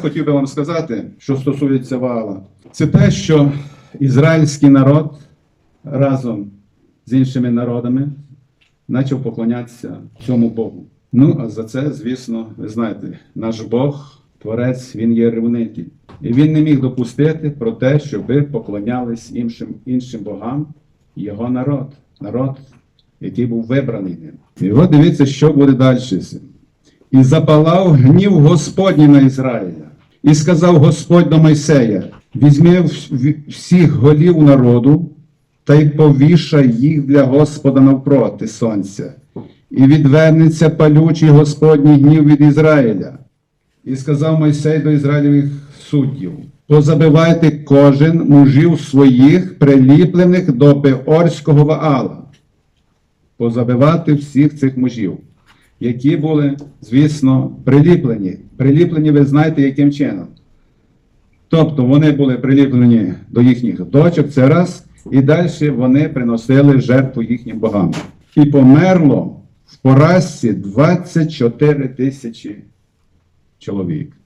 Хотів би вам сказати, що стосується Ваала, це те, що ізраїльський народ разом з іншими народами почав поклонятися цьому Богу. Ну, а за це, звісно, ви знаєте, наш Бог, Творець, він є ревнитель. І він не міг допустити про те, щоб ви поклонялись іншим, іншим богам, його народ, народ, який був вибраний ним. І от дивіться, що буде далі. І запалав гнів Господній на Ізраїля. І сказав Господь до Мойсея: візьми всіх голів народу та й повішай їх для Господа навпроти сонця, і відвернеться палючий Господній гнів від Ізраїля. І сказав Мойсей до Ізраїльових суддів: позабивайте кожен мужів своїх, приліплених до Пеорського Ваала. Позабивати всіх цих мужів, які були, звісно, приліплені. Приліплені, ви знаєте, яким чином. Тобто вони були приліплені до їхніх дочок, це раз, і далі вони приносили жертву їхнім богам. І померло в поразці 24 тисячі чоловік.